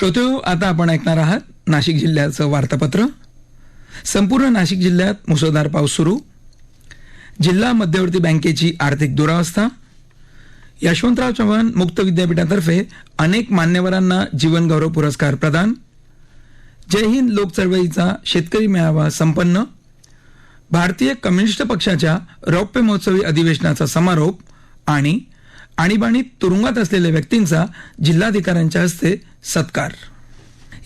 श्रोते आता आपण ऐकणार आहात नाशिक जिल्ह्याचं वार्तापत्र. संपूर्ण नाशिक जिल्ह्यात मुसळधार पाऊस सुरू. जिल्हा मध्यवर्ती बँकेची आर्थिक दुरावस्था. यशवंतराव चव्हाण मुक्त विद्यापीठातर्फे अनेक मान्यवरांना जीवनगौरव पुरस्कार प्रदान. जय हिंद लोकचळवळीचा शेतकरी मेळावा संपन्न. भारतीय कम्युनिस्ट पक्षाच्या रौप्य महोत्सवी अधिवेशनाचा समारोप आणि आणीबाणीत तुरुंगात असलेल्या व्यक्तींचा जिल्हाधिकाऱ्यांच्या हस्ते सत्कार.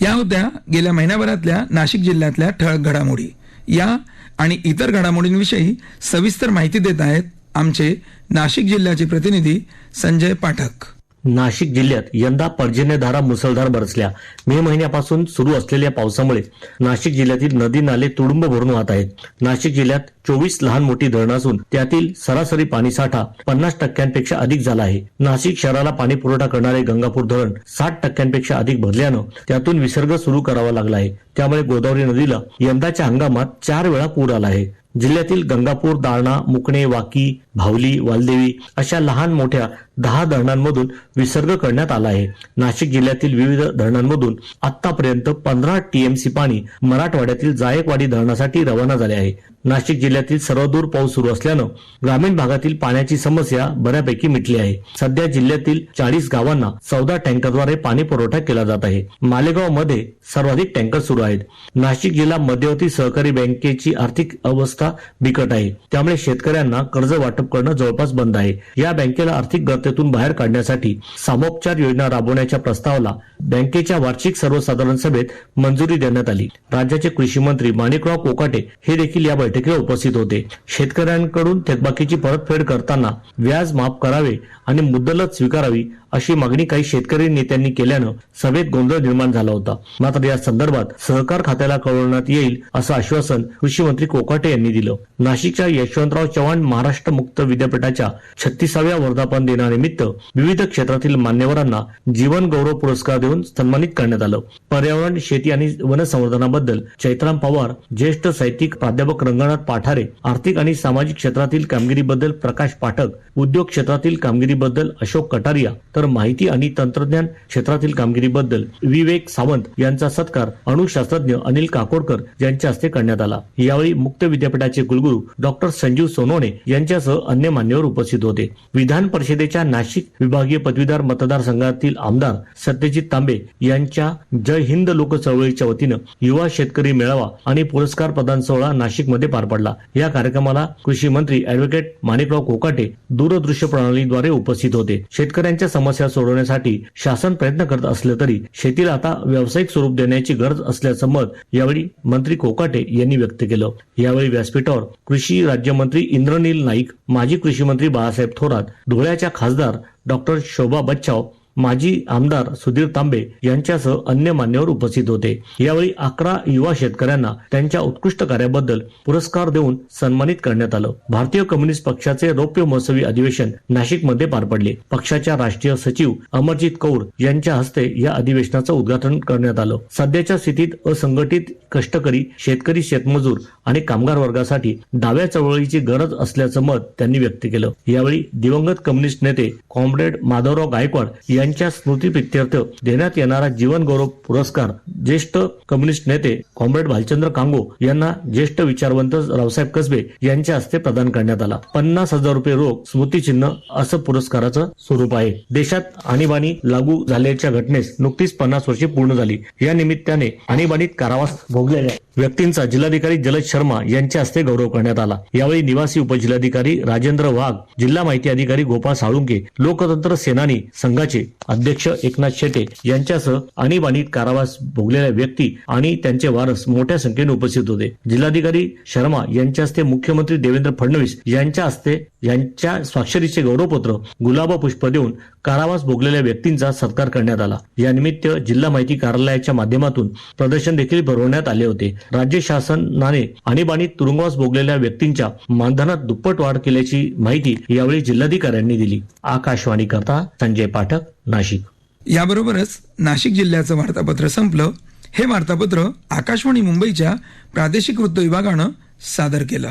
या होत्या गेल्या महिन्याभरातल्या नाशिक जिल्ह्यातल्या ठळक घडामोडी. या आणि इतर घडामोडींविषयी सविस्तर माहिती देत आहेत आमचे नाशिक जिल्ह्याचे प्रतिनिधी संजय पाठक. नाशिक जिल्ह्यात यंदा पर्जन्यधारा मुसळधार बरसल्या. मे महिन्यापासून सुरू असलेल्या पावसामुळे नाशिक जिल्ह्यातील नदी नाले तुडुंब भरून वाहत आहेत. नाशिक जिल्ह्यात चोवीस लहान मोठी धरणं असून त्यातील सरासरी पाणीसाठा पन्नास टक्क्यांपेक्षा अधिक झाला आहे. नाशिक शहराला पाणी पुरवठा करणारे गंगापूर धरण साठ टक्क्यांपेक्षा अधिक भरल्यानं त्यातून विसर्ग सुरू करावा लागला आहे. त्यामुळे गोदावरी नदीला यंदाच्या हंगामात चार वेळा पूर आला आहे. जिल्ह्यातील गंगापूर दारणा मुकणे वाकी भावली वालदेवी अशा लहान मोठ्या दहा धरणांमधून विसर्ग करण्यात आला आहे. नाशिक जिल्ह्यातील विविध धरणांमधून आतापर्यंत पंधरा टीएमसी पाणी मराठवाड्यातील जायकवाडी धरणासाठी रवाना झाले आहे. नाशिक जिल्ह्यातील सर्वदूर पाऊस सुरू असल्यानं ग्रामीण भागातील पाण्याची समस्या बऱ्यापैकी मिटली आहे. सध्या जिल्ह्यातील चाळीस गावांना चौदा टँकरद्वारे पाणी पुरवठा केला जात आहे. मालेगावमध्ये सर्वाधिक टँकर सुरू आहेत. नाशिक जिल्हा मध्यवर्ती सहकारी बँकेची आर्थिक अवस्था बिकट आहे. त्यामुळे शेतकऱ्यांना कर्ज वाटप करणं जवळपास बंद आहे. या बँकेला आर्थिक गर्तेतून बाहेर काढण्यासाठी सामोपचार योजना राबवण्याच्या प्रस्तावाला बँकेच्या वार्षिक सर्वसाधारण सभेत मंजुरी देण्यात आली. राज्याचे कृषी मंत्री माणिकराव कोकाटे हे देखील या बैठकीला उपस्थित होते. शेतकऱ्यांकडून थकबाकीची परतफेड करताना व्याज माफ करावे आणि मुद्दलच स्वीकारावी अशी मागणी काही शेतकरी नेत्यांनी केल्यानं सभेत गोंधळ निर्माण झाला होता. मात्र या संदर्भात सहकार खात्याला कळवण्यात येईल असं आश्वासन कृषी मंत्री कोकाटे यांनी दिलं. नाशिकच्या यशवंतराव चव्हाण महाराष्ट्र मुक्त विद्यापीठाच्या छत्तीसाव्या वर्धापन दिनानिमित्त विविध क्षेत्रातील मान्यवरांना जीवन गौरव पुरस्कार देऊन सन्मानित करण्यात आलं. पर्यावरण शेती आणि वनसंवर्धनाबद्दल चैत्राम पवार ज्येष्ठ साहित्यिक प्राध्यापक रंगनाथ पाठारे आर्थिक आणि सामाजिक क्षेत्रातील कामगिरीबद्दल प्रकाश पाठक उद्योग क्षेत्रातील कामगिरीबद्दल अशोक कटारिया तर तर माहिती आणि तंत्रज्ञान क्षेत्रातील कामगिरीबद्दल विवेक सावंत यांचा सत्कार अणुशास्त्रज्ञ अनिल काकोडकर यांच्या हस्ते करण्यात आला. यावेळी मुक्त विद्यापीठाचे कुलगुरू डॉक्टर संजीव सोनोने यांच्यासह अन्य मान्यवर उपस्थित होते. विधान परिषदेच्या नाशिक विभागीय पदवीधर मतदारसंघातील आमदार सत्यजित तांबे यांच्या जय हिंद लोक चळवळीच्या वतीनं युवा शेतकरी मेळावा आणि पुरस्कार प्रदान सोहळा नाशिकमध्ये पार पडला. या कार्यक्रमाला कृषी मंत्री अॅडव्होकेट माणिकराव कोकाटे दूरदृश्य प्रणालीद्वारे उपस्थित होते. शेतकऱ्यांच्या समस्या सोडवण्यासाठी शासन प्रयत्न करत असले तरी शेतीला आता व्यावसायिक स्वरूप देण्याची गरज असल्याचं मत यावेळी मंत्री कोकाटे यांनी व्यक्त केलं. यावेळी व्यासपीठावर कृषी राज्यमंत्री इंद्रनील नाईक माजी कृषी मंत्री बाळासाहेब थोरात धुळ्याच्या खासदार डॉक्टर शोभा बच्चाव माजी आमदार सुधीर तांबे यांच्यासह अन्य मान्यवर उपस्थित होते. यावेळी अकरा युवा शेतकऱ्यांना त्यांच्या उत्कृष्ट कार्याबद्दल पुरस्कार देऊन सन्मानित करण्यात आलं. भारतीय कम्युनिस्ट पक्षाचे रौप्य महोत्सवी अधिवेशन नाशिकमध्ये पार पडले. पक्षाच्या राष्ट्रीय सचिव अमरजित कौर यांच्या हस्ते या अधिवेशनाचं उद्घाटन करण्यात आलं. सध्याच्या स्थितीत असंघटित कष्टकरी शेतकरी शेतमजूर आणि कामगार वर्गासाठी डाव्या चळवळीची गरज असल्याचं मत त्यांनी व्यक्त केलं. यावेळी दिवंगत कम्युनिस्ट नेते कॉम्रेड माधवराव गायकवाड यांच्या स्मृतीप्रित्यर्थ देण्यात येणारा जीवन गौरव पुरस्कार ज्येष्ठ कम्युनिस्ट नेते कॉम्रेड भालचंद्र कांगो यांना ज्येष्ठ विचारवंत रावसाहेब कसबे यांच्या हस्ते प्रदान करण्यात आला. पन्नास हजार रुपये रोख स्मृतिचिन्ह असं पुरस्काराचं स्वरूप आहे. देशात आणीबाणी लागू झाल्याच्या घटनेस नुकतीच पन्नास वर्षे पूर्ण झाली. या निमित्ताने आणीबाणीत कारावास भोगलेल्या व्यक्तींचा जिल्हाधिकारी जलद शर्मा यांच्या हस्ते गौरव करण्यात आला. यावेळी निवासी उपजिल्हाधिकारी राजेंद्र वाघ जिल्हा माहिती अधिकारी गोपाळ साळुंके लोकतंत्र सेनानी संघाचे अध्यक्ष एकनाथ शेटे यांच्यासह आणीबाणीत कारावास भोगलेल्या व्यक्ती आणि त्यांचे वारस मोठ्या संख्येने उपस्थित होते. जिल्हाधिकारी शर्मा यांच्या हस्ते मुख्यमंत्री देवेंद्र फडणवीस यांच्या हस्ते यांच्या स्वाक्षरीचे गौरवपत्र गुलाबा पुष्प देऊन कारावास भोगलेल्या व्यक्तींचा सत्कार करण्यात आला. यानिमित्त जिल्हा माहिती कार्यालयाच्या माध्यमातून प्रदर्शन देखील भरवण्यात आले होते. राज्य शासनाने आणीबाणीत तुरुंगवास भोगलेल्या व्यक्तींच्या मानधनात दुप्पट वाढ केल्याची माहिती यावेळी जिल्हाधिकाऱ्यांनी दिली. आकाशवाणी करता संजय पाठक नाशिक. याबरोबरच नाशिक जिल्ह्याचं वार्तापत्र संपलं. हे वार्तापत्र आकाशवाणी मुंबईच्या प्रादेशिक वृत्त विभागानं सादर केलं.